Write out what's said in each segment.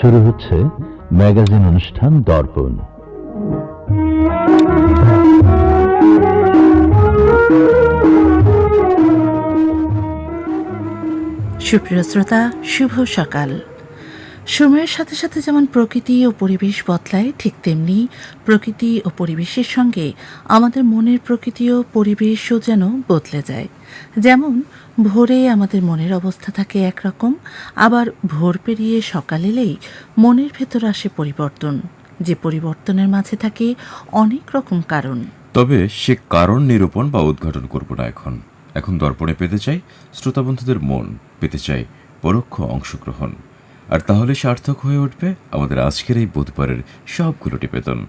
শুরু হচ্ছে ম্যাগাজিন অনুষ্ঠান দর্পণ। সুপ্রিয় শ্রোতা, শুভ সকাল। সময়ের সাথে সাথে যেমন প্রকৃতি ও পরিবেশ বদলায়, ঠিক তেমনি প্রকৃতি ও পরিবেশের সঙ্গে আমাদের মনের প্রকৃতি ও পরিবেশও যেন বদলে যায়। যেমন, ভোরে আমাদের মনের অবস্থা থাকে একরকম, আবার ভোর পেরিয়ে সকাল এলেই মনের ভেতর আসে পরিবর্তন। যে পরিবর্তনের মাঝে থাকে অনেক রকম কারণ। তবে সে কারণ নিরূপণ বা উদ্ঘাটন করব না এখন। এখন দর্পণে পেতে চাই শ্রোতাবন্ধুদের মন, পেতে চাই পরোক্ষ অংশগ্রহণ। আর তাহলে সার্থক হয়ে উঠবে আমাদের আজকের এই বুধবারের সবগুলো টিপেতন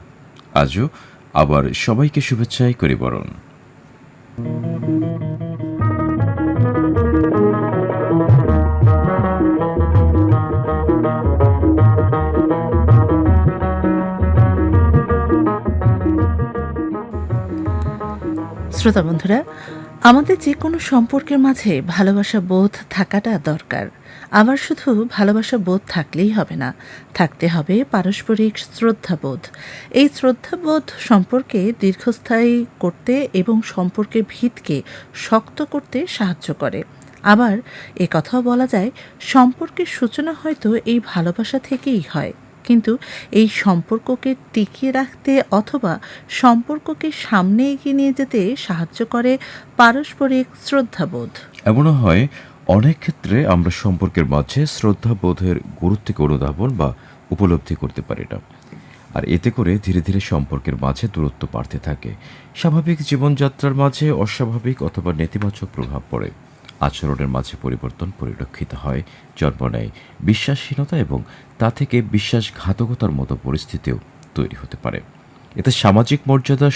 আজও আবার সবাইকে শুভেচ্ছাই করি বরণ শ্রোতা বন্ধুরা, আমাদের যে কোনো সম্পর্কের মাঝে ভালোবাসা বোধ থাকাটা দরকার। আবার শুধু ভালোবাসা বোধ থাকলেই হবে না, থাকতে হবে পারস্পরিক শ্রদ্ধাবোধ। এই শ্রদ্ধাবোধ সম্পর্কে দীর্ঘস্থায়ী করতে এবং সম্পর্কের ভিতকে শক্ত করতে সাহায্য করে। আবার এ কথাও বলা যায়, সম্পর্কের সূচনা হয়তো এই ভালোবাসা থেকেই হয়। কিন্তু এই সম্পর্ককে টিকিয়ে রাখতে অথবা সম্পর্ককে সামনে এগিয়ে নিয়ে যেতে সাহায্য করে পারস্পরিক শ্রদ্ধাবোধ। এমনও হয়, অনেক ক্ষেত্রে আমরা সম্পর্কের মাঝে শ্রদ্ধাবোধের গুরুত্বকে অনুধাবন বা উপলব্ধি করতে পারি না। আর এতে করে ধীরে ধীরে সম্পর্কের মাঝে দূরত্ব বাড়তে থাকে। স্বাভাবিক জীবনযাত্রার মাঝে অস্বাভাবিক অথবা নেতিবাচক প্রভাব পড়ে। আচরণের মাঝে পরিবর্তন পরিলক্ষিত হয়, জন্ম নেয়। বিশ্বাসহীনতা এবং তা থেকে বিশ্বাসঘাতকতার মতো পরিস্থিতিও তৈরি হতে পারে। এতে সামাজিক মর্যাদা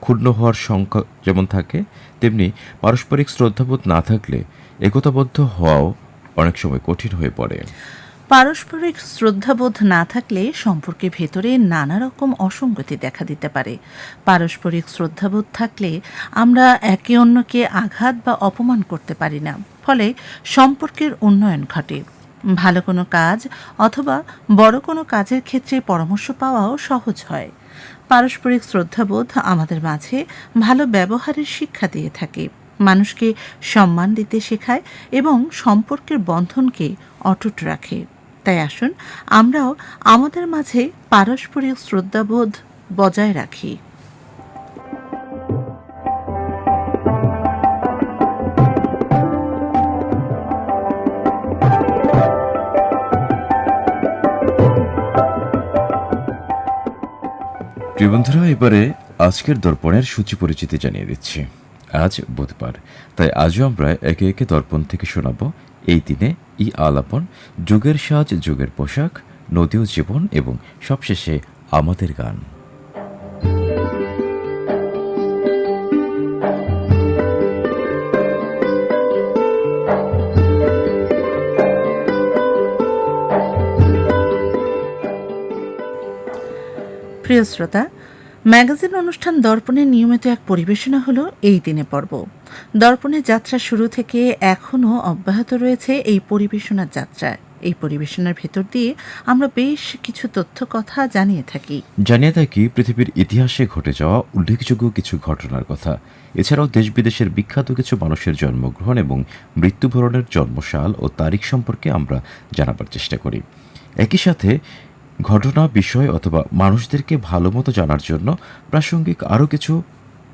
ক্ষুণ্ণ হওয়ার সংখ্যা যেমন থাকে, তেমনি পারস্পরিক শ্রদ্ধাবোধ না থাকলে একতাবদ্ধ হওয়াও অনেক সময় কঠিন হয়ে পড়ে। পারস্পরিক শ্রদ্ধাবোধ না থাকলে সম্পর্কে ভেতরে নানা রকম অসঙ্গতি দেখা দিতে পারে। পারস্পরিক শ্রদ্ধাবোধ থাকলে আমরা একে অন্যকে আঘাত বা অপমান করতে পারি না, ফলে সম্পর্কের উন্নয়ন ঘটে। ভালো কোনো কাজ অথবা বড় কোনো কাজের ক্ষেত্রে পরামর্শ পাওয়াও সহজ হয়। পারস্পরিক শ্রদ্ধাবোধ আমাদের মাঝে ভালো ব্যবহারের শিক্ষা দিয়ে থাকে। মানুষকে সম্মান দিতে শেখায় এবং সম্পর্কের বন্ধনকে অটুট রাখে। তাই আসুন, আমরাও আমাদের মাঝে পারস্পরিক শ্রদ্ধাবোধ বজায় রাখি। প্রিয় বন্ধুরা, এবারে আজকের দর্পণের সূচি পরিচিতি জানিয়ে দিচ্ছি। আজ বুধবার, তাই আজও আমরা একে একে দর্পণ থেকে শোনাব। এই দিনে ই আলাপন যুগের সাজ, যুগের পোশাক, নদীয় জীবন এবং সবশেষে আমাদের গান। প্রিয় শ্রোতা ম্যাগাজিন অনুষ্ঠান দর্পণের নিয়মিত এক পরিবেশনা হলো এই দিনে পর্ব। দর্পণের যাত্রা শুরু থেকে এখনও অব্যাহত রয়েছে এই পরিবেশনার যাত্রা। এই পরিবেশনার ভেতর দিয়ে আমরা বেশ কিছু তথ্য কথা জানিয়ে থাকি। জানিয়ে থাকি, পৃথিবীর ইতিহাসে ঘটে যাওয়া উল্লেখযোগ্য কিছু ঘটনার কথা। এছাড়াও দেশ বিদেশের বিখ্যাত কিছু মানুষের জন্মগ্রহণ এবং মৃত্যুবরণের জন্মসাল ও তারিখ সম্পর্কে আমরা জানাবার চেষ্টা করি। একই সাথে ঘটনা বিষয় অথবা মানুষদেরকে ভালো মতো জানার জন্য প্রাসঙ্গিক আরও কিছু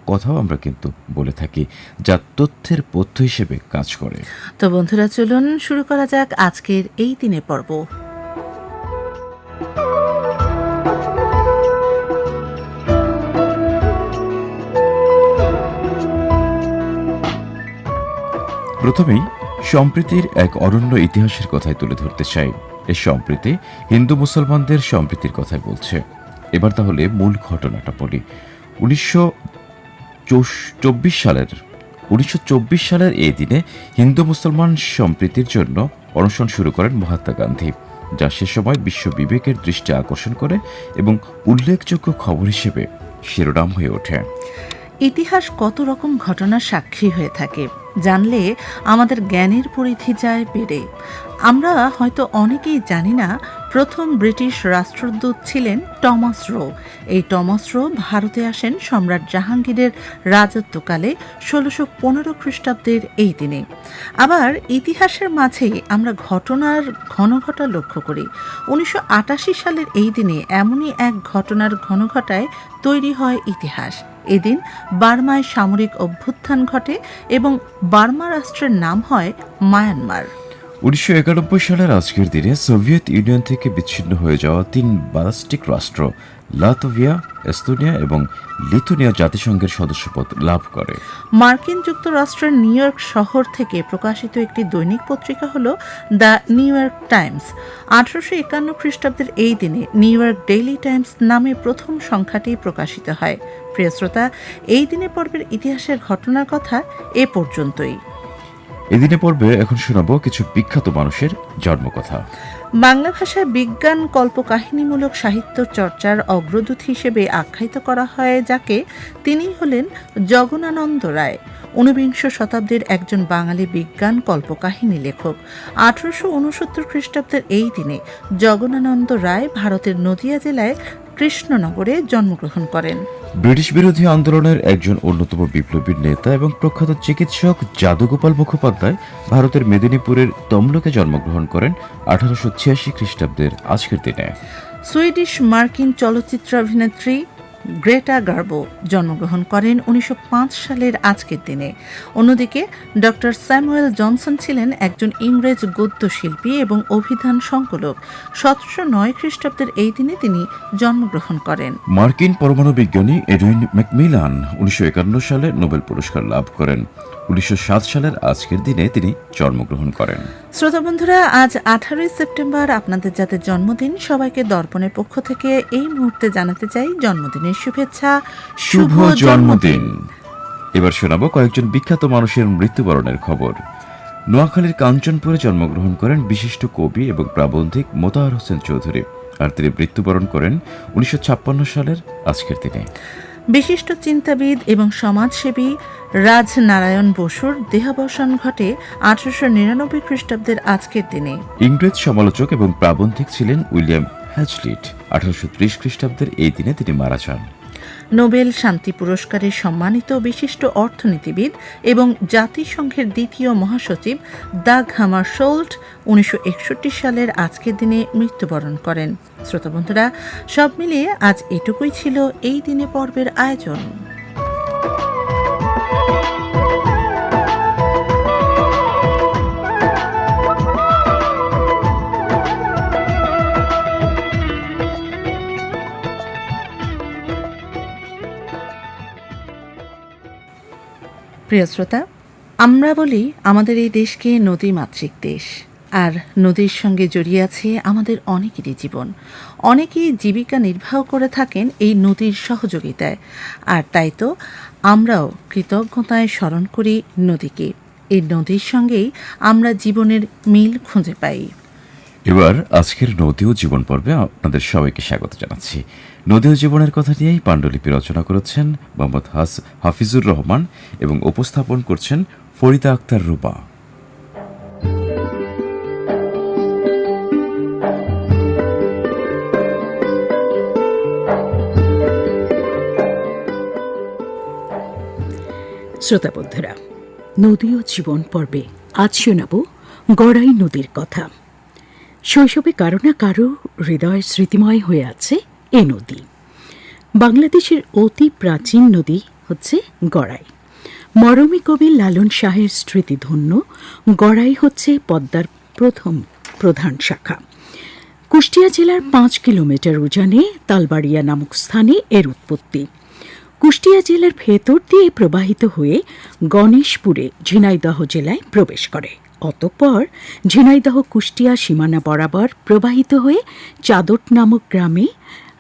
কথাও আমরা কিন্তু বলে থাকি যা তথ্যের পথ্য হিসেবে কাজ করে। তো বন্ধুরা চলুন শুরু করা যাক আজকের এই দিনে পর্ব। প্রথমেই সম্প্রীতির এক অরণ্য ইতিহাসের কথাই তুলে ধরতে চাই। এই সম্প্রীতি হিন্দু মুসলমানদের সম্প্রীতির কথাই বলছে। এবার তাহলে মূল ঘটনাটা পড়ি উনিশশো চব্বিশ সালের, উনিশশো চব্বিশ সালের এই দিনে হিন্দু মুসলমান সম্প্রীতির জন্য অনশন শুরু করেন মহাত্মা গান্ধী, যা সে সময় বিশ্ব বিবেকের দৃষ্টি আকর্ষণ করে এবং উল্লেখযোগ্য খবর হিসেবে শিরোনাম হয়ে ওঠে। ইতিহাস কত রকম ঘটনার সাক্ষী হয়ে থাকে, জানলে আমাদের জ্ঞানের পরিধি যায় বেড়ে। আমরা হয়তো অনেকেই জানি না, প্রথম ব্রিটিশ রাষ্ট্রদূত ছিলেন টমাস রো। এই টমাস রো ভারতে আসেন সম্রাট জাহাঙ্গীরের রাজত্বকালে ষোলোশো পনেরো খ্রিস্টাব্দের এই দিনে। আবার ইতিহাসের মাঝে আমরা ঘটনার ঘনঘটা লক্ষ্য করি। উনিশশো আটাশি সালের এই দিনে এমনই এক ঘটনার ঘনঘটায় তৈরি হয় ইতিহাস। এদিন বার্মায় সামরিক অভ্যুত্থান ঘটে এবং বার্মা রাষ্ট্রের নাম হয় মায়ানমার। উনিশশো একানব্বই সালের আজকের দিনে সোভিয়েত ইউনিয়ন থেকে বিচ্ছিন্ন হয়ে যাওয়া তিন বালাস্টিক রাষ্ট্র, লাতভিয়া, এস্তোনিয়া এবং লিথুনিয়া জাতিসংঘের সদস্যপদ লাভ করে। মার্কিন যুক্তরাষ্ট্রের নিউ ইয়র্ক শহর থেকে প্রকাশিত একটি দৈনিক পত্রিকা হল দ্য নিউ ইয়র্ক টাইমস। আঠারোশো একান্ন খ্রিস্টাব্দের এই দিনে নিউ ইয়র্ক ডেইলি টাইমস নামে প্রথম সংখ্যাটি প্রকাশিত হয়। প্রিয় শ্রোতা, এই দিনে পর্বের ইতিহাসের ঘটনার কথা এ পর্যন্তই। এদিনে পর্বে এখন শোনাবো কিছু বিখ্যাত মানুষের জন্মকথা। বাংলা ভাষায় বিজ্ঞান, কল্পকাহিনীমূলক সাহিত্য চর্চার অগ্রদূত হিসেবে আখ্যায়িত করা হয় যাকে তিনি হলেন জগনানন্দ রায়। ঊনবিংশ শতাব্দীর একজন বাঙালি বিজ্ঞান কল্পকাহিনী লেখক। আঠারোশো উনসত্তর খ্রিস্টাব্দের এই দিনে জগনানন্দ রায় ভারতের নদিয়া জেলায় কৃষ্ণনগরে জন্মগ্রহণ করেন। ব্রিটিশ বিরোধী আন্দোলনের একজন অন্যতম বিপ্লবীর নেতা এবং প্রখ্যাত চিকিৎসক যাদুগোপাল মুখোপাধ্যায় ভারতের মেদিনীপুরের তমলুকে জন্মগ্রহণ করেন আঠারোশো ছিয়াশি খ্রিস্টাব্দের আজকের দিনে। সুইডিশ মার্কিন চলচ্চিত্র অভিনেত্রী গ্রেটা গার্বো জন্মগ্রহণ করেন উনিশশো পাঁচ সালের আজকের দিনে। অন্যদিকে, ডক্টর স্যামুয়েল জনসন ছিলেন একজন ইংরেজ গদ্য শিল্পী এবং অভিধান সংকলক। সতেরোশো নয় খ্রিস্টাব্দের এই দিনে তিনি জন্মগ্রহণ করেন। মার্কিন পরমাণু বিজ্ঞানী এডুইন ম্যাকমিলান উনিশশো একান্ন সালে নোবেল পুরস্কার লাভ করেন। উনিশশো সাত সালের আজকের দিনে তিনি জন্মগ্রহণ করেন। শ্রোতা বন্ধুরা আজ আঠারোই সেপ্টেম্বর আপনাদের যাদের জন্মদিন সবাইকে দর্পণের পক্ষ থেকে এই মুহূর্তে জানাতে চাই জন্মদিনের শুভেচ্ছা শুভ জন্মদিন। এবার শোনাবো কয়েকজন বিখ্যাত মানুষের মৃত্যুবরণের খবর। নোয়াখালীর কাঞ্চনপুরে জন্মগ্রহণ করেন বিশিষ্ট কবি এবং প্রাবন্ধিক মোতাহার হোসেন চৌধুরী আর তিনি মৃত্যুবরণ করেন উনিশশো ছাপ্পান্ন সালের আজকের দিনে। বিশিষ্ট চিন্তাবিদ এবং সমাজসেবী রাজনারায়ণ বসুর দেহাবসান ঘটে আঠারোশো নিরানব্বই খ্রিস্টাব্দের আজকের দিনে। ইংরেজ সমালোচক এবং প্রাবন্ধিক ছিলেন উইলিয়াম হ্যাজলিট আঠারোশো ত্রিশ খ্রিস্টাব্দের এই দিনে তিনি মারা যান। নোবেল শান্তি পুরস্কারে সম্মানিত বিশিষ্ট অর্থনীতিবিদ এবং জাতিসংঘের দ্বিতীয় মহাসচিব দাগ হামার শোল্ট উনিশশো একষট্টি সালের আজকের দিনে মৃত্যুবরণ করেন। শ্রোতা বন্ধুরা, সব মিলিয়ে আজ এটুকুই ছিল এই দিনে পর্বের আয়োজন। প্রিয় শ্রোতা, আমরা বলি আমাদের এই দেশকে নদী মাতৃক দেশ। আর নদীর সঙ্গে জড়িয়ে আছে আমাদের অনেকেরই জীবন। অনেকেই জীবিকা নির্বাহ করে থাকেন এই নদীর সহযোগিতায়। আর তাই তো আমরাও কৃতজ্ঞতায় স্মরণ করি নদীকে। এই নদীর সঙ্গেই আমরা জীবনের মিল খুঁজে পাই। এবার আজকের নদী ও জীবন পর্বে আপনাদের সবাইকে স্বাগত জানাচ্ছি। নদী ও জীবনের কথা নিয়েই পাণ্ডুলিপি রচনা করেছেন মোহাম্মদ হাস হাফিজুর রহমান এবং উপস্থাপন করছেন ফরিদা আক্তার রুবা। শ্রোতা বন্ধুরা নদী ও জীবন পর্বে আজ শোনাব গড়াই নদীর কথা। শৈশবে কারও না কারও হৃদয় স্মৃতিময় হয়ে আছে এ নদী। বাংলাদেশের অতি প্রাচীন নদী হচ্ছে গড়াই। মরমী কবি লালন শাহের স্মৃতিধন্য গড়াই হচ্ছে পদ্মার প্রথম প্রধান শাখা। কুষ্টিয়া জেলার পাঁচ কিলোমিটার উজানে তালবাড়িয়া নামক স্থানে এর উৎপত্তি। কুষ্টিয়া জেলার ভেতর দিয়ে প্রবাহিত হয়ে গণেশপুরে ঝিনাইদহ জেলায় প্রবেশ করে। অতঃপর ঝিনাইদহ কুষ্টিয়া সীমানা বরাবর প্রবাহিত হয়ে চাদট নামক গ্রামে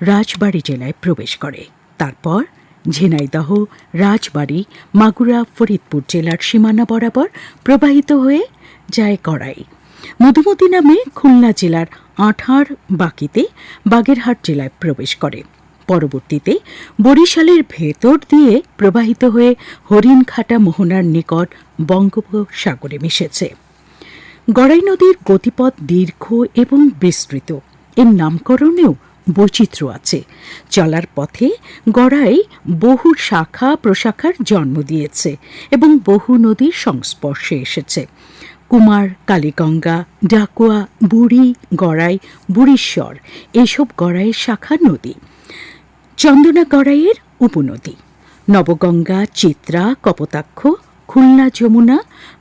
রাজবাড়ী জেলায় প্রবেশ করে। তারপর ঝিনাইদহ, রাজবাড়ী, মাগুরা, ফরিদপুর জেলার সীমানা বরাবর প্রবাহিত হয়ে যায় কড়াই। মধুমতি নামে খুলনা জেলার আঠার বাকিতে বাগেরহাট জেলায় প্রবেশ করে। পরবর্তীতে বরিশালের ভেতর দিয়ে প্রবাহিত হয়ে হরিণঘাটা মোহনার নিকট বঙ্গোপসাগরে মিশেছে। গড়াই নদীর গতিপথ দীর্ঘ এবং বিস্তৃত। এর নামকরণেও বৈচিত্র্য আছে। চলার পথে গড়াই বহু শাখা প্রশাখার জন্ম দিয়েছে এবং বহু নদীর সংস্পর্শে এসেছে। কুমার, কালীগঙ্গা, ডাকুয়া, বুড়ি, গড়াই, বুড়িশ্বর এসব গড়াইয়ের শাখা নদী। চন্দনা গড়াইয়ের উপনদী। নবগঙ্গা, চিত্রা, কপোতাক্ষ, খুলনা যমুনা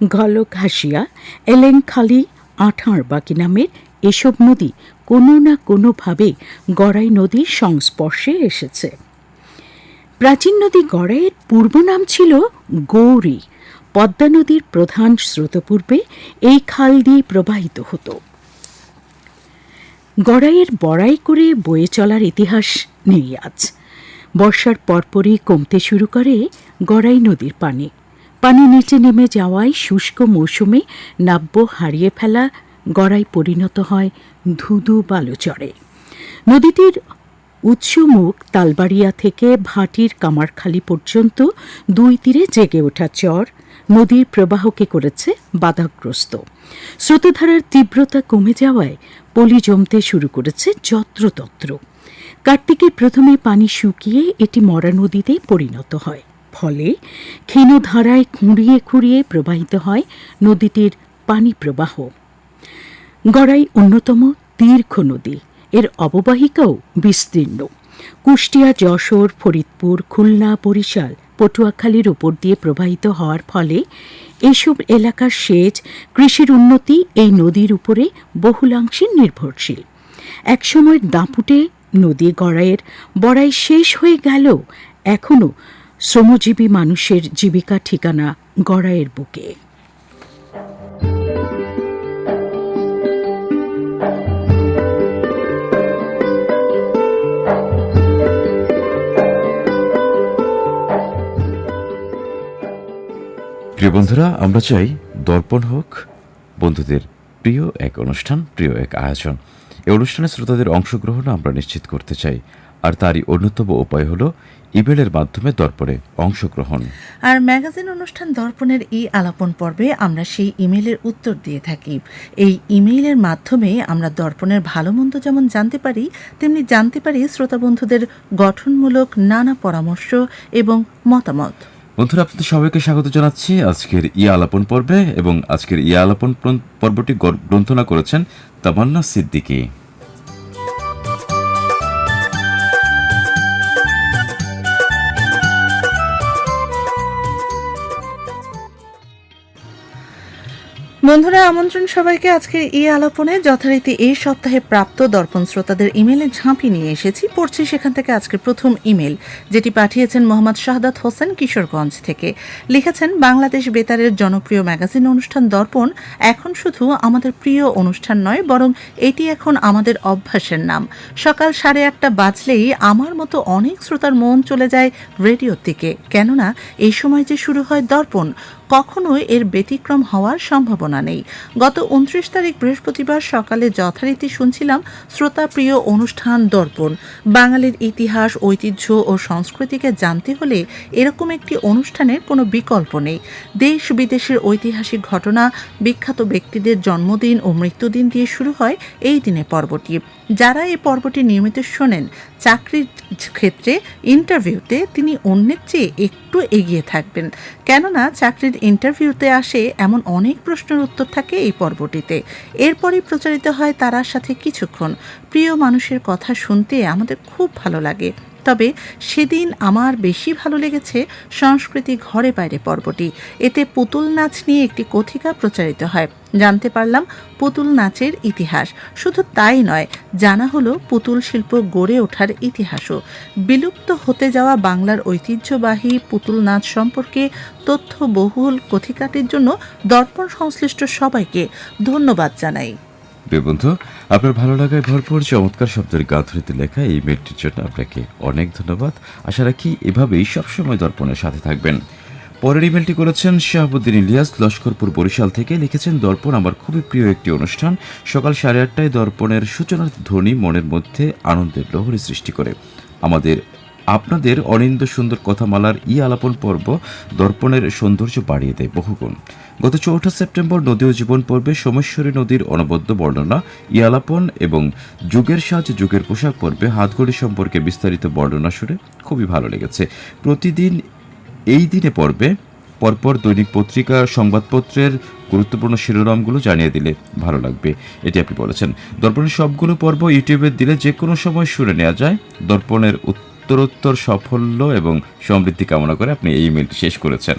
ঘলক হাসিয়া এলেংখালি, আঠাঁড়বাকি নামের এসব নদী কোনো না কোনোভাবে গড়াই নদীর সংস্পর্শে এসেছে। প্রাচীন নদী গড়াইয়ের পূর্ব নাম ছিল গৌরী। পদ্মা নদীর প্রধান স্রোতপূর্বে এই খাল দিয়ে প্রবাহিত হতো। গড়াইয়ের বড়াই করে বয়ে চলার ইতিহাস নেই আজ। বর্ষার পরপরই কমতে শুরু করে গড়াই নদীর পানি। পানি নিচে নেমে যাওয়ায় শুষ্ক মৌসুমে নাব্য হারিয়ে ফেলা গড়াই পরিণত হয় ধুধু বালুচরে নদীটির উৎসমুখ তালবাড়িয়া থেকে ভাটির কামারখালি পর্যন্ত দুই তীরে জেগে ওঠা চর নদীর প্রবাহকে করেছে বাধাগ্রস্ত। স্রোতধারার তীব্রতা কমে যাওয়ায় পলি জমতে শুরু করেছে যত্রতত্র। কার্তিকের প্রথমে পানি শুকিয়ে এটি মরা নদীতে পরিণত হয়। ফলে ক্ষীণ ধারায় খুঁড়িয়ে খুঁড়িয়ে প্রবাহিত হয় নদীটির পানি প্রবাহ। গড়াই অন্যতম দীর্ঘ নদী। এর অববাহিকাও বিস্তীর্ণ। কুষ্টিয়া, যশোর, ফরিদপুর, খুলনা, বরিশাল, পটুয়াখালীর উপর দিয়ে প্রবাহিত হওয়ার ফলে এসব এলাকার সেচ, কৃষির উন্নতি এই নদীর উপরে বহুলাংশে নির্ভরশীল। একসময় দাপুটে নদী গড়াইয়ের বড়াই শেষ হয়ে গেল এখনও শ্রমজীবী মানুষের জীবিকা ঠিকানা গড়াইয়ের বুকে। প্রিয় বন্ধুরা, আমরা চাই দর্পণ হোক বন্ধুদের প্রিয় এক অনুষ্ঠান, প্রিয় এক আয়োজন। এই অনুষ্ঠানে শ্রোতাদের অংশগ্রহণ আমরা নিশ্চিত করতে চাই। আর তারই অন্যতম উপায় হলো ইমেলের মাধ্যমে দর্পণে অংশগ্রহণ। আর ম্যাগাজিন অনুষ্ঠান দর্পণের এই আলাপন পর্বে আমরা সেই ইমেলের উত্তর দিয়ে থাকি। এই ইমেইলের মাধ্যমে আমরা দর্পণের ভালো মন্দ যেমন জানতে পারি, তেমনি জানতে পারি শ্রোতা বন্ধুদের গঠনমূলক নানা পরামর্শ এবং মতামত। বন্ধুরা, আপনাদের সবাইকে স্বাগত জানাচ্ছি আজকের ইয়া আলাপন পর্বে এবং আজকের ইয়া আলাপন পর্বটি গর- গ্রন্থনা করেছেন তামান্না সিদ্দিকী। বন্ধুরা, আমন্ত্রণ সবাইকে আজকের এই আলাপনে। যথারীতি এই সপ্তাহে প্রাপ্ত দর্পণ শ্রোতাদের ইমেলে ঝাঁপি নিয়ে এসেছি। পড়ছি সেখান থেকে আজকের প্রথম ইমেল, যেটি পাঠিয়েছেন মোহাম্মদ শাহাদাত হোসেন কিশোরগঞ্জ থেকে। লিখেছেন, বাংলাদেশ বেতারের জনপ্রিয় ম্যাগাজিন অনুষ্ঠান দর্পণ এখন শুধু আমাদের প্রিয় অনুষ্ঠান নয়, বরং এটি এখন আমাদের অভ্যাসের নাম। সকাল সাড়ে আটটা বাজলেই আমার মতো অনেক শ্রোতার মন চলে যায় রেডিওর দিকে। কেননা, এই সময় যে শুরু হয় দর্পণ কখনোই এর ব্যতিক্রম হওয়ার সম্ভাবনা নেই। গত উনত্রিশ তারিখ বৃহস্পতিবার সকালে যথারীতি শুনছিলাম শ্রোতা প্রিয় অনুষ্ঠান দর্পণ। বাঙালির ইতিহাস, ঐতিহ্য ও সংস্কৃতিকে জানতে হলে এরকম একটি অনুষ্ঠানের কোনো বিকল্প নেই। দেশ বিদেশের ঐতিহাসিক ঘটনা, বিখ্যাত ব্যক্তিদের জন্মদিন ও মৃত্যুদিন দিয়ে শুরু হয় এই দিনে পর্বটি। যারা এই পর্বটি নিয়মিত শোনেন, চাকরির ক্ষেত্রে ইন্টারভিউতে তিনি অন্যের চেয়ে একটু এগিয়ে থাকবেন। কেননা চাকরির ইন্টারভিউতে আসে এমন অনেক প্রশ্নের উত্তর থাকে এই পর্বটিতে। এরপরই প্রচারিত হয় তারার সাথে কিছুক্ষণ। প্রিয় মানুষের কথা শুনতে আমাদের খুব ভালো লাগে। তবে সেদিন আমার বেশি ভালো লেগেছে সংস্কৃতি ঘরে বাইরে পর্বটি। এতে পুতুল নাচ নিয়ে একটি কথিকা প্রচারিত হয়। জানতে পারলাম পুতুল নাচের ইতিহাস। শুধু তাই নয়, জানা হলো পুতুল শিল্প গড়ে ওঠার ইতিহাসও। বিলুপ্ত হতে যাওয়া বাংলার ঐতিহ্যবাহী পুতুল নাচ সম্পর্কে তথ্যবহুল কথিকাটির জন্য দর্পণ সংশ্লিষ্ট সবাইকে ধন্যবাদ জানাই। প্রিয় বন্ধু, আপনার ভালো লাগায় ভরপুর, চমৎকার শব্দের গাঁথুরিতে লেখা এই মেটটির জন্য আপনাকে অনেক ধন্যবাদ। আশা রাখি এভাবেই সবসময় দর্পণের সাথে থাকবেন। পরের ইমেলটি করেছেন শাহাবুদ্দিন ইলিয়াস, লস্করপুর বরিশাল থেকে। লিখেছেন, দর্পণ আমার খুবই প্রিয় একটি অনুষ্ঠান। সকাল সাড়ে আটটায় দর্পণের সূচনার ধ্বনি মনের মধ্যে আনন্দের লহরী সৃষ্টি করে। আমাদের আপনাদের অনিন্দ সুন্দর কথামালার ই আলাপন পর্ব দর্পণের সৌন্দর্য বাড়িয়ে দেয় বহুগুণ। গত চৌঠা সেপ্টেম্বর নদী ও জীবন পর্বে সোমেশ্বরী নদীর অনবদ্য বর্ণনা, ই আলাপন এবং যুগের সাজ, যুগের পোশাক পর্বে হাতঘড়ি সম্পর্কে বিস্তারিত বর্ণনা শুনে খুবই ভালো লেগেছে। প্রতিদিন এই দিনে পর্বে পরপর দৈনিক পত্রিকা, সংবাদপত্রের গুরুত্বপূর্ণ শিরোনামগুলো জানিয়ে দিলে ভালো লাগবে, এটি আপনি বলেছেন। দর্পণের সবগুলো পর্ব ইউটিউবে দিলে যে কোনো সময় শুনে নেওয়া যায়। দর্পণের উত্তরোত্তর সাফল্য এবং সমৃদ্ধি কামনা করে আপনি এই ইমেলটি শেষ করেছেন।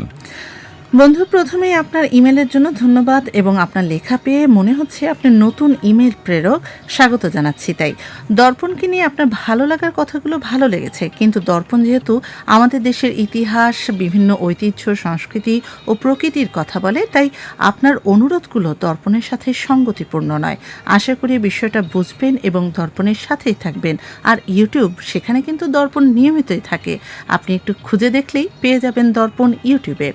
বন্ধু, প্রথমেই আপনার ইমেলের জন্য ধন্যবাদ এবং আপনার লেখা পেয়ে মনে হচ্ছে আপনি নতুন ইমেল প্রেরক স্বাগত জানাচ্ছি। তাই দর্পণকে নিয়ে আপনার ভালো লাগার কথাগুলো ভালো লেগেছে, কিন্তু দর্পণ যেহেতু আমাদের দেশের ইতিহাস, বিভিন্ন ঐতিহ্য, সংস্কৃতি ও প্রকৃতির কথা বলে, তাই আপনার অনুরোধগুলো দর্পণের সাথে সঙ্গতিপূর্ণ নয়। আশা করি বিষয়টা বুঝবেন এবং দর্পণের সাথেই থাকবেন। আর ইউটিউব, সেখানে কিন্তু দর্পণ নিয়মিতই থাকে। আপনি একটু খুঁজে দেখলেই পেয়ে যাবেন দর্পণ ইউটিউবে।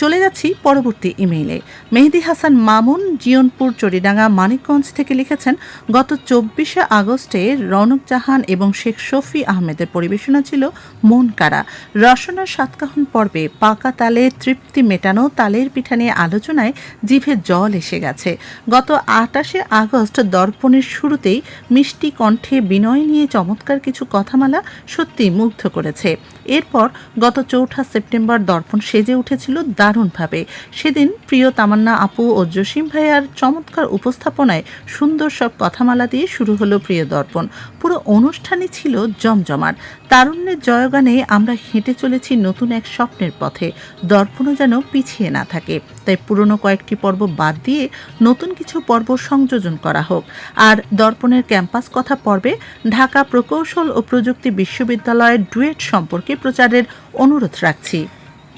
চলে যাচ্ছি পরবর্তী ইমেইলে। মেহেদি হাসান মামুন, জিয়নপুর চরিডাঙ্গা মানিকগঞ্জ থেকে লিখেছেন, গত চব্বিশে আগস্টে রনক জাহান এবং শেখ শফি আহমেদের পরিবেশনা ছিল মন কারা রসনার সাতকাহন পর্বে পাকা তালে তৃপ্তি মেটানো, তালের পিঠা নিয়ে আলোচনায় জিভে জল এসে গেছে। গত আটাশে আগস্ট দর্পণের শুরুতেই মিষ্টি কণ্ঠে বিনয় নিয়ে চমৎকার কিছু কথামালা সত্যি মুগ্ধ করেছে। এরপর গত চৌঠা সেপ্টেম্বর দর্পণ সেজে উঠেছিল দারুণভাবে। সেদিন প্রিয় তামান্না আপু ও জসিম ভাইয়ার চমৎকার উপস্থাপনায় সুন্দর সব কথামালা দিয়ে শুরু হলো প্রিয় দর্পণ পুরো অনুষ্ঠানই ছিল জমজমাট। তারুণ্যের জয়গানে আমরা হেঁটে চলেছি নতুন এক স্বপ্নের পথে। দর্পণও যেন পিছিয়ে না থাকে। তাই পুরনো কয়েকটি পর্ব বাদ দিয়ে নতুন কিছু পর্ব সংযোজন করা হোক। আর দর্পণের ক্যাম্পাস কথা পর্বে ঢাকা প্রকৌশল ও প্রযুক্তি বিশ্ববিদ্যালয়ের ডুয়েট সম্পর্কে প্রচারের অনুরোধ রাখছি।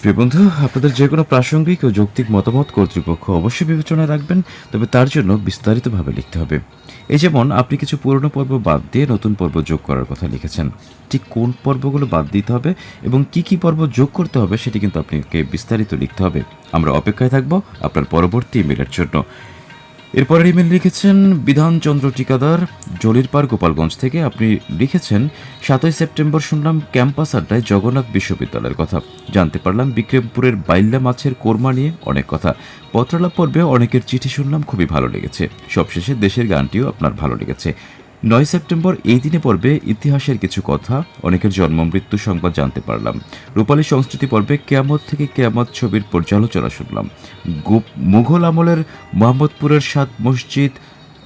প্রিয় বন্ধু, আপনাদের যে কোনো প্রাসঙ্গিক ও যৌক্তিক মতামত কর্তৃপক্ষ অবশ্যই বিবেচনায় রাখবেন, তবে তার জন্য বিস্তারিতভাবে লিখতে হবে। এই যেমন, আপনি কিছু পুরনো পর্ব বাদ দিয়ে নতুন পর্ব যোগ করার কথা লিখেছেন। ঠিক কোন পর্বগুলো বাদ দিতে হবে এবং কি কি পর্ব যোগ করতে হবে, সেটি কিন্তু আপনাকে বিস্তারিত লিখতে হবে। আমরা অপেক্ষায় থাকব আপনার পরবর্তী ইমেলের জন্য। এরপরের ইমেল লিখেছেন, বিধানচন্দ্র টিকাদার জলির পার গোপালগঞ্জ থেকে আপনি লিখেছেন, সাতই সেপ্টেম্বর শুনলাম, ক্যাম্পাস আড্ডায় জগন্নাথ বিশ্ববিদ্যালয়ের কথা। জানতে পারলাম, বিক্রমপুরের বাইল্লা মাছের কোরমা নিয়ে অনেক কথা। পত্রলাপ পর্বে অনেকের চিঠি শুনলাম, খুবই ভালো লেগেছে। সবশেষে দেশের গানটিও আপনার ভালো লেগেছে। নয় সেপ্টেম্বর এই দিনে পর্বে ইতিহাসের কিছু কথা, অনেকের জন্ম, মৃত্যু সংবাদ জানতে পারলাম। রূপালী সংস্কৃতি পর্বে কেয়ামত থেকে কেয়ামত ছবির পর্যালোচনা শুনলাম। মুঘল আমলের মোহাম্মদপুরের সাত মসজিদ,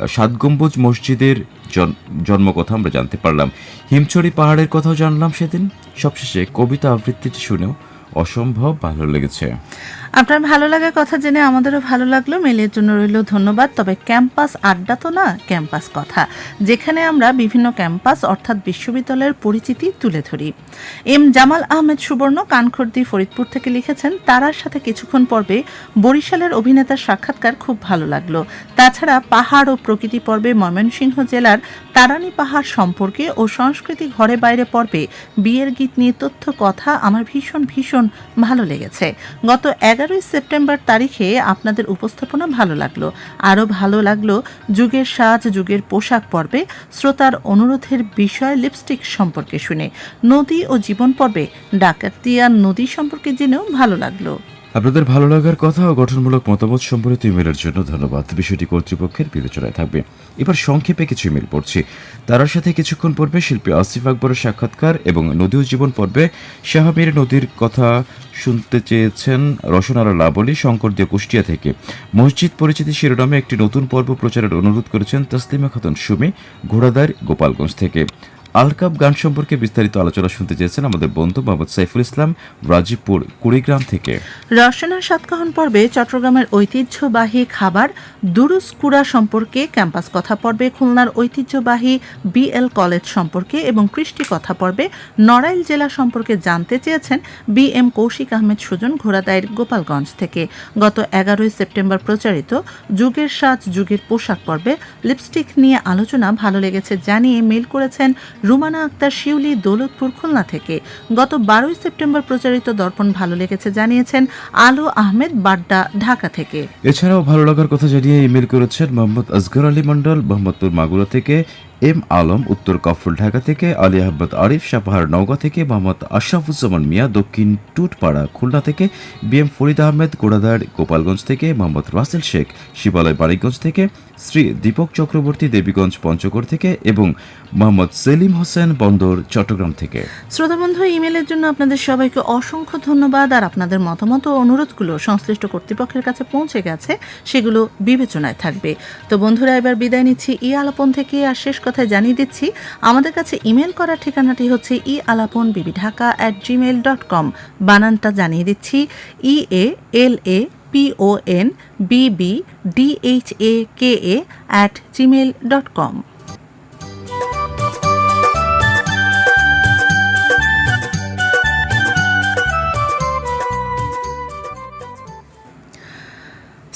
সাত গম্বুজ মসজিদের জন- জন্মকথা আমরা জানতে পারলাম। হিমছড়ি পাহাড়ের কথাও জানলাম সেদিন। সবশেষে কবিতা আবৃত্তিটি শুনেও অসম্ভব ভালো লেগেছে। আপনার ভালো লাগার কথা জেনে আমাদেরও ভালো লাগল। মেলের জন্য রইল ধন্যবাদ। তবে ক্যাম্পাস আড্ডা তো না, ক্যাম্পাস কথা। যেখানে আমরা বিভিন্ন ক্যাম্পাস অর্থাৎ বিশ্ববিদ্যালয়ের পরিচিতি তুলে ধরি। এম জামাল আহমেদ সুবর্ণ কানখর্দি ফরিদপুর থেকে লিখেছেন, তারার সাথে কিছুক্ষণ পর্বে বরিশালের অভিনেতার সাক্ষাৎকার খুব ভালো লাগল। তাছাড়া পাহাড় ও প্রকৃতি পর্বে ময়মনসিংহ জেলার তারানি পাহাড় সম্পর্কে ও সংস্কৃতি ঘরে বাইরে পর্বে বিয়ের গীত নিয়ে তথ্য, কথা আমার ভীষণ ভীষণ ভালো লেগেছে। গত এগারোই সেপ্টেম্বর তারিখে আপনাদের উপস্থাপনা ভালো লাগল। আরও ভালো লাগল যুগের সাজ, যুগের পোশাক পর্বে শ্রোতার অনুরোধের বিষয় লিপস্টিক সম্পর্কে শুনে। নদী ও জীবন পর্বে ডাকাতিয়া নদী সম্পর্কে জেনেও ভালো লাগল। আপনাদের ভালো লাগার কথা ও গঠনমূলক মতামত সম্বলিত ইমেলের জন্য ধন্যবাদ। বিষয়টি কর্তৃপক্ষের বিবেচনায় থাকবে। এবার সংক্ষেপে কিছু ইমেল পড়ছি। তার সাথে কিছুক্ষণ পর্বে শিল্পী আসিফ আকবরের সাক্ষাৎকার এবং নদী ও জীবন পর্বে শাহমীর নদীর কথা শুনতে চেয়েছেন রসনারা লাবলী শঙ্কর দিয়ে কুষ্টিয়া থেকে। মসজিদ পরিচিতি শিরোনামে একটি নতুন পর্ব প্রচারের অনুরোধ করেছেন তসলিমা খাতুন সুমি, ঘোড়াদার, গোপালগঞ্জ থেকে। আলকাপ গান সম্পর্কে বিস্তারিত আলোচনা শুনতে চেয়েছেন আমাদের বন্ধু মোহাম্মদ সাইফুল ইসলাম, রাজীবপুর, কুড়িগ্রাম থেকে। রসনা সাতকাহন পর্বে চট্টগ্রামের ঐতিহ্যবাহী খাবার দুরুসকুড়া সম্পর্কে, ক্যাম্পাস কথা পর্বে, খুলনার ঐতিহ্যবাহী বিএল কলেজ সম্পর্কে এবং কৃষ্টি কথা পর্বে, নড়াইল জেলা সম্পর্কে জানতে চেয়েছেন বি এম কৌশিক আহমেদ সুজন ঘোড়াদায়ের গোপালগঞ্জ থেকে। গত এগারোই সেপ্টেম্বর প্রচারিত যুগের সাজ, যুগের পোশাক পর্বে লিপস্টিক নিয়ে আলোচনা ভালো লেগেছে জানিয়ে মেল করেছেন রুমানা আক্তার শিউলি দৌলতপুর খুলনা থেকে। গত বারোই সেপ্টেম্বর প্রচারিত দর্পণ ভালো লেগেছে জানিয়েছেন আলো আহমেদ বাড্ডা, ঢাকা থেকে। এছাড়াও ভালো লাগার কথা জানিয়ে ইমেল করেছেন মোহাম্মদ আজগর আলী মন্ডল মোহাম্মদপুর মাগুরা থেকে এম আলম, উত্তর কফল ঢাকা থেকে আলী আহমদ আরিফ সাপাহার নওগাঁ থেকে মোহাম্মদ আশরাফুজ্জামান মিয়া, দক্ষিণ টুটপাড়া খুলনা থেকে বি এম ফরিদ আহমেদ গোড়াদার গোপালগঞ্জ থেকে মোহাম্মদ রাসেল শেখ, শিবালয় বাড়িগঞ্জ থেকে শ্রী দীপক চক্রবর্তী, দেবীগঞ্জ পঞ্চগড় থেকে এবং মোহাম্মদ সেলিম হোসেন বন্দর, চট্টগ্রাম থেকে। শ্রোতা বন্ধু ইমেলের জন্য আপনাদের সবাইকে অসংখ্য ধন্যবাদ। আর আপনাদের মতামত ও অনুরোধগুলো সংশ্লিষ্ট কর্তৃপক্ষের কাছে পৌঁছে গেছে, সেগুলো বিবেচনায় থাকবে। তো বন্ধুরা, এবার বিদায় নিচ্ছি। ই আলাপন থেকে আর শেষ কথায় জানিয়ে দিচ্ছি, আমাদের কাছে ইমেল করার ঠিকানাটি হচ্ছে E Alapan B B Dhaka at Gmail dot com বানানটা জানিয়ে দিচ্ছি E A L A P O N B B A K A at Gmail dot com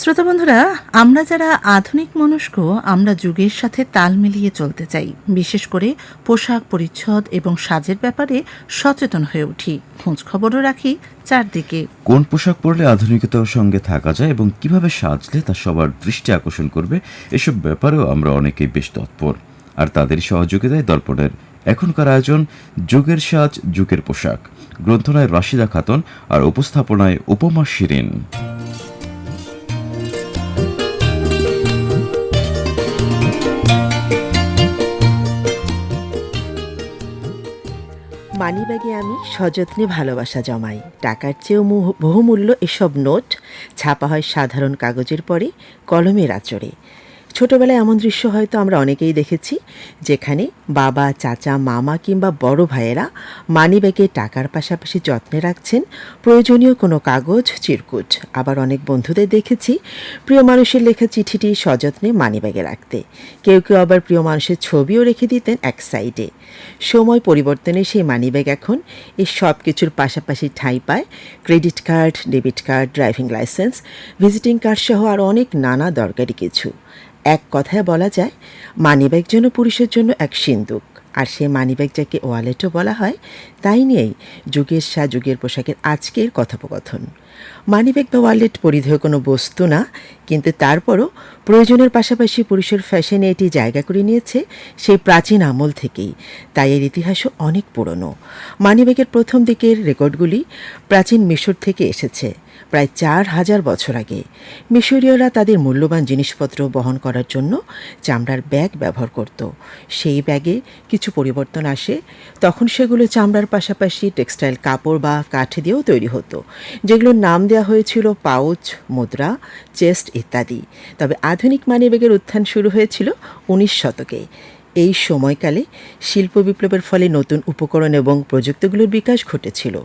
শ্রোতা বন্ধুরা, আমরা যারা আধুনিক মনস্ক, আমরা যুগের সাথে তাল মিলিয়ে চলতে চাই। বিশেষ করে পোশাক পরিচ্ছদ এবং সাজের ব্যাপারে সচেতন হয়ে উঠি। খোঁজ খবরও রাখি চারদিকে। কোন পোশাক পরলে আধুনিকতার সঙ্গে থাকা যায় এবং কীভাবে সাজলে তা সবার দৃষ্টি আকর্ষণ করবে, এসব ব্যাপারেও আমরা অনেকেই বেশ তৎপর। আর তাদের সহযোগিতায় দর্পণের এখনকার আয়োজন যুগের সাজ, যুগের পোশাক। গ্রন্থনায় রাশিদা খাতুন আর উপস্থাপনায় উপমা শিরিন। মানিব্যাগে আমি সযত্নে ভালোবাসা জমাই। টাকার চেয়েও বহুমূল্য এসব নোট ছাপা হয় সাধারণ কাগজের পরে, কলমের আচরে ছোটবেলায় এমন দৃশ্য হয়তো আমরা অনেকেই দেখেছি, যেখানে বাবা, চাচা, মামা কিংবা বড় ভাইয়েরা মানিব্যাগে টাকার পাশাপাশি যত্নে রাখছেন, প্রয়োজনীয় কোনো কাগজ, চিরকুট। আবার অনেক বন্ধুদের দেখেছি, প্রিয় মানুষের লেখা চিঠিটি সযত্নে মানিব্যাগে রাখতে। কেউ কেউ আবার প্রিয় মানুষের ছবিও রেখে দিতেন এক সাইডে। সময় পরিবর্তনে সেই মানিব্যাগ এখন এই সব কিছুর পাশাপাশি ঠাঁই পায় credit card, debit card, driving licence, visiting card সহ আরও অনেক নানা দরকারি কিছু। এক কথায় বলা যায়, মানিব্যাগ যেন পুরুষের জন্য এক সিন্দুক। আর সে মানিব্যাগ যাকে ওয়ালেটও বলা হয়, তাই নিয়েই যুগের সা যুগের পোশাকের আজকের কথোপকথন। মানিব্যাগ বা ওয়ালেট পরিধেয় কোনো বস্তু না কিন্তু তারপরও প্রয়োজনের পাশাপাশি পুরুষের ফ্যাশনে এটি জায়গা করে নিয়েছে সেই প্রাচীন আমল থেকেই। তাই এর ইতিহাসও অনেক পুরনো। মানিব্যাগের প্রথম দিকের রেকর্ডগুলি প্রাচীন মিশর থেকে এসেছে, প্রায় চার হাজার বছর আগে। মিশরীয়রা তাদের মূল্যবান জিনিসপত্র বহন করার জন্য চামড়ার ব্যাগ ব্যবহার করত। সেই ব্যাগে কিছু পরিবর্তন আসে, তখন সেগুলো চামড়ার পাশাপাশি টেক্সটাইল কাপড় বা কাঠ দিয়েও তৈরি হতো, যেগুলোর নাম দেওয়া হয়েছিল পাউচ, মুদ্রা, চেস্ট ইত্যাদি। তবে আধুনিক মানিব্যাগের উত্থান শুরু হয়েছিল উনিশ শতকে। এই সময়কালে শিল্প বিপ্লবের ফলে নতুন উপকরণ এবং প্রযুক্তিগুলোর বিকাশ ঘটেছিল।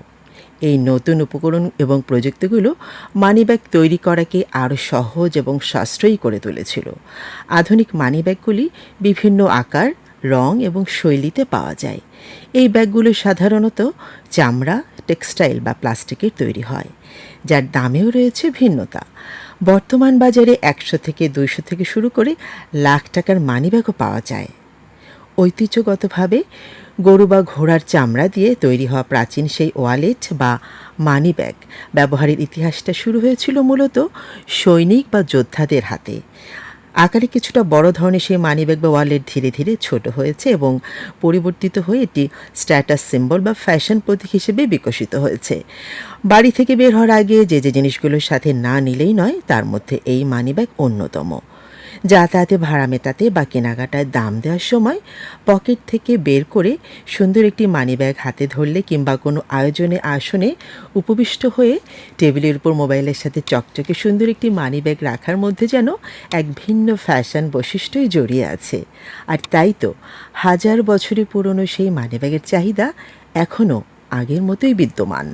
এই নতুন উপকরণ এবং প্রযুক্তিগুলো মানিব্যাগ তৈরি করাকে আরও সহজ এবং সাশ্রয়ী করে তুলেছিল। আধুনিক মানিব্যাগগুলি বিভিন্ন আকার, রং এবং শৈলীতে পাওয়া যায়। এই ব্যাগগুলো সাধারণত চামড়া, টেক্সটাইল বা প্লাস্টিকের তৈরি হয়, যার দামেও রয়েছে ভিন্নতা। বর্তমান বাজারে একশো থেকে দুইশো থেকে শুরু করে লাখ টাকার মানিব্যাগও পাওয়া যায়। ঐতিহ্যগতভাবে গরু বা ঘোড়ার চামড়া দিয়ে তৈরি হওয়া প্রাচীন সেই ওয়ালেট বা মানি ব্যাগ ব্যবহারের ইতিহাসটা শুরু হয়েছিল মূলত সৈনিক বা যোদ্ধাদের হাতে। আকারে কিছুটা বড় ধরনের সেই মানিব্যাগ বা ওয়ালেট ধীরে ধীরে ছোট হয়েছে এবং পরিবর্তিত হয়ে এটি স্ট্যাটাস সিম্বল বা ফ্যাশন প্রতীক হিসেবে বিকশিত হয়েছে। বাড়ি থেকে বের হওয়ার আগে যে যে জিনিসগুলোর সাথে না নিলেই নয়, তার মধ্যে এই মানিব্যাগ অন্যতম। যাতায়াতে ভাড়া মেটাতে বা কেনাকাটায় দাম দেওয়ার সময় পকেট থেকে বের করে সুন্দর একটি মানিব্যাগ হাতে ধরলে কিংবা কোনো আয়োজনে আসনে উপবিষ্ট হয়ে টেবিলের উপর মোবাইলের সাথে চকচকে সুন্দর একটি মানিব্যাগ রাখার মধ্যে যেন এক ভিন্ন ফ্যাশন বৈশিষ্ট্যই জড়িয়ে আছে। আর তাই তো হাজার বছরের পুরনো সেই মানিব্যাগের চাহিদা এখনও আগের মতোই বিদ্যমান।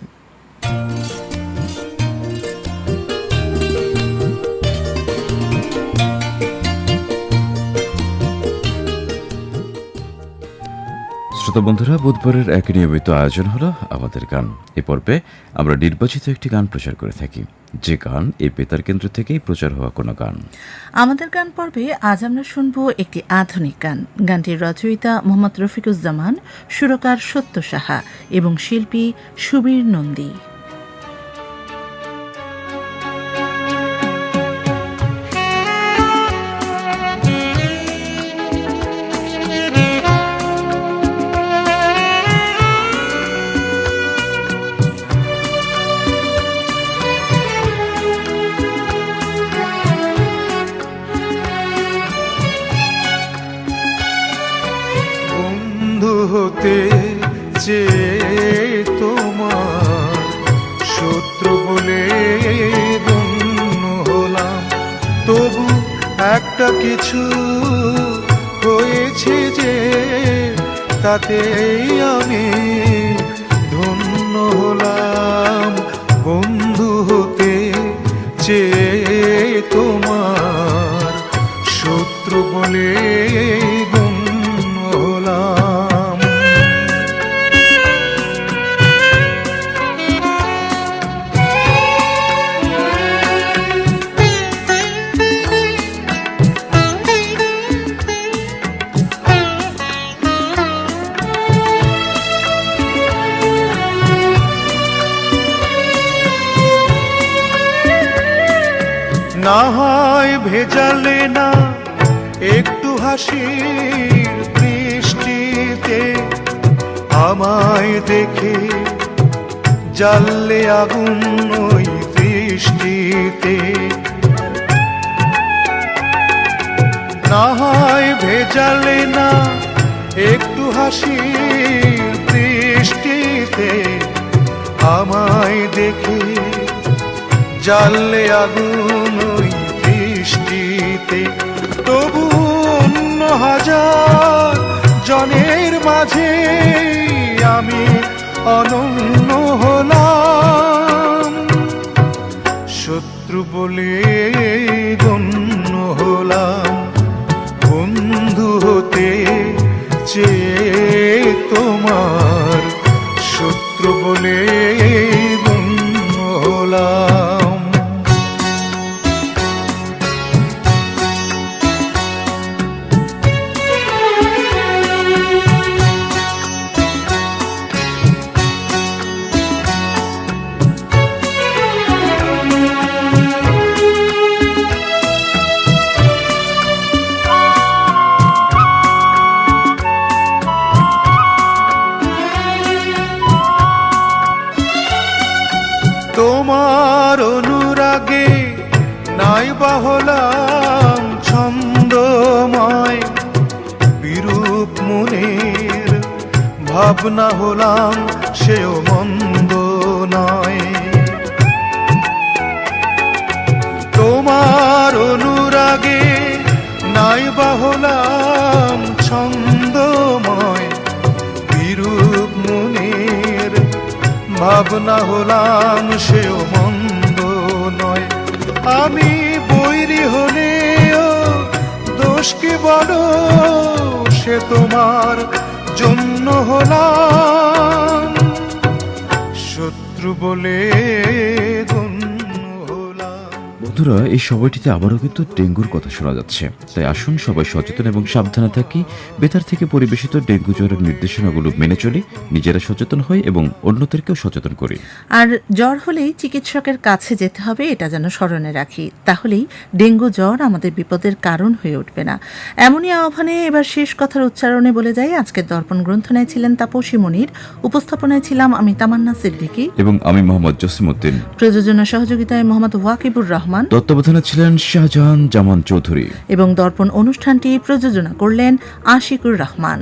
শ্রোতা বন্ধুরা, বুধবারের এক নিয়মিত আয়োজন হলো আমাদের গান। এ পর্বে আমরা নির্বাচিত একটি গান প্রচার করে থাকি। যে গান এই বেতার কেন্দ্র থেকেই প্রচার হওয়া কোনো গান। আমাদের গান পর্বে আজ আমরা শুনব একটি আধুনিক গান। গানটির রচয়িতা মোহাম্মদ রফিকুজ্জামান, সুরকার সত্য সাহা এবং শিল্পী সুবীর নন্দী। না হয় ভেজালে না, একটু হাসির দৃষ্টিতে আমায় দেখে, জানলে আগুন ওই বৃষ্টিতে। তবু অন্য হাজার জনের মাঝে আমি অনন্য হলাম। শত্রু বলে গণ্য হলাম। বন্ধু হতে চেয়ে তোমার শত্রু বলে হলাম শত্রু বলে গণ্য বন্ধুরা এই সময়টিতে আবারও কিন্তু ডেঙ্গুর কথা শোনা যাচ্ছে। তাই আসুন সবাই সচেতন এবং সাবধানে থাকি। বেতার থেকে পরিবেশিত ডেঙ্গু জ্বরের নির্দেশনাগুলো মেনে চলি নিজেরা সচেতন হই এবং অন্যদেরকেও সচেতন করি। আর জ্বর হলেই চিকিৎসকের কাছে যেতে হবে এটা যেন স্মরণে রাখি। তাহলেই ডেঙ্গু জ্বর আমাদের বিপদের কারণ হয়ে উঠবে না। এমনই আহ্বানে এবার শেষ কথার উচ্চারণে বলে যাই আজকের দর্পণ গ্রন্থনায় ছিলেন তাপসী মনির উপস্থাপনায় ছিলাম আমি তামান্না সিদ্দিকী। এবং আমি মোহাম্মদ জসিমউদ্দিন। প্রযোজনা সহযোগিতায় মোহাম্মদ ওয়াকিবুর রহমান। তত্ত্বাবধানে ছিলেন শাহজাহান জামান চৌধুরী। এবং দর্পণ অনুষ্ঠানটি প্রযোজনা করলেন আশিকুর রহমান।